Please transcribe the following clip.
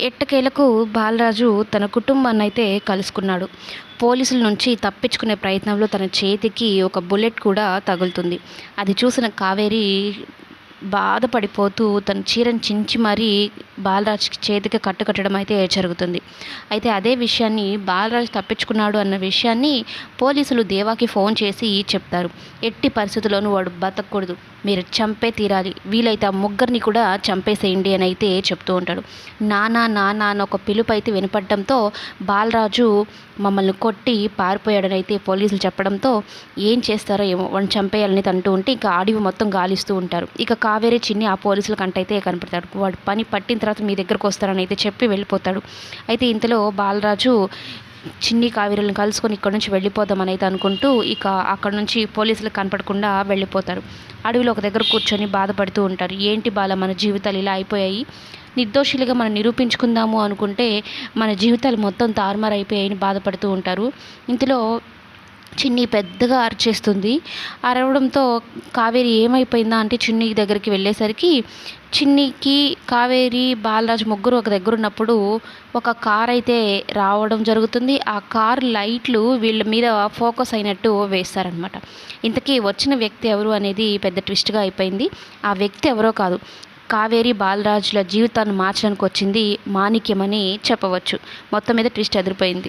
ఎట్టకేలకు బాలరాజు తన కుటుంబాన్ని అయితే కలుసుకున్నాడు. పోలీసుల నుంచి తప్పించుకునే ప్రయత్నంలో తన చేతికి ఒక బుల్లెట్ కూడా తగులుతుంది. అది చూసిన కావేరి బాధపడిపోతూ తన చీరను చించి మరీ బాలరాజ్కి చేతికి కట్టుకట్టడం అయితే జరుగుతుంది. అయితే అదే విషయాన్ని బాలరాజ్ తప్పించుకున్నాడు అన్న విషయాన్ని పోలీసులు దేవాకి ఫోన్ చేసి చెప్తారు. ఎట్టి పరిస్థితుల్లోనూ వాడు బతకూడదు. మీరు చంపే తీరాలి. వీలైతే ఆ ముగ్గురిని కూడా చంపేసేయండి అని అయితే చెప్తూ ఉంటాడు. నానా నానా అని ఒక పిలుపు అయితే వినపడడంతో బాలరాజు మమ్మల్ని కొట్టి పారిపోయాడని అయితే పోలీసులు చెప్పడంతో ఏం చేస్తారో ఏమో వాడిని చంపేయాలని అంటూ ఉంటే ఇక అడవి మొత్తం గాలిస్తూ ఉంటారు. ఇక కావేరి చిన్ని ఆ పోలీసుల కంటైతే కనపడతాడు. వాడు పని పట్టిన తర్వాత మీ దగ్గరకు వస్తారని అయితే చెప్పి వెళ్ళిపోతాడు. అయితే ఇంతలో బాలరాజు చిన్ని కావేరీలను కలుసుకొని ఇక్కడ నుంచి వెళ్ళిపోదామని అయితే అనుకుంటూ ఇక అక్కడ నుంచి పోలీసులకు కనపడకుండా వెళ్ళిపోతారు. అడవిలో ఒక దగ్గర కూర్చొని బాధపడుతూ ఉంటారు. ఏంటి బాల మన జీవితాలు ఇలా అయిపోయాయి? నిర్దోషులుగా మనం నిరూపించుకుందాము అనుకుంటే మన జీవితాలు మొత్తం తారుమారు అయిపోయాయని బాధపడుతూ ఉంటారు. ఇంతలో చిన్ని పెద్దగా అరిచేస్తుంది. అరవడంతో కావేరి ఏమైపోయిందా అంటే చిన్ని దగ్గరికి వెళ్ళేసరికి చిన్నికి కావేరి బాలరాజు ముగ్గురు ఒక దగ్గర ఉన్నప్పుడు ఒక కార్ అయితే రావడం జరుగుతుంది. ఆ కార్ లైట్లు వీళ్ళ మీద ఫోకస్ అయినట్టు వేస్తారనమాట ఇంతకీ వచ్చిన వ్యక్తి ఎవరు అనేది పెద్ద ట్విస్ట్గా అయిపోయింది. ఆ వ్యక్తి ఎవరో కాదు. కావేరి బాలరాజుల జీవితాన్ని మార్చడానికి వచ్చింది మాణిక్యమని చెప్పవచ్చు. మొత్తం మీద ట్విస్ట్ ఎదిరిపోయింది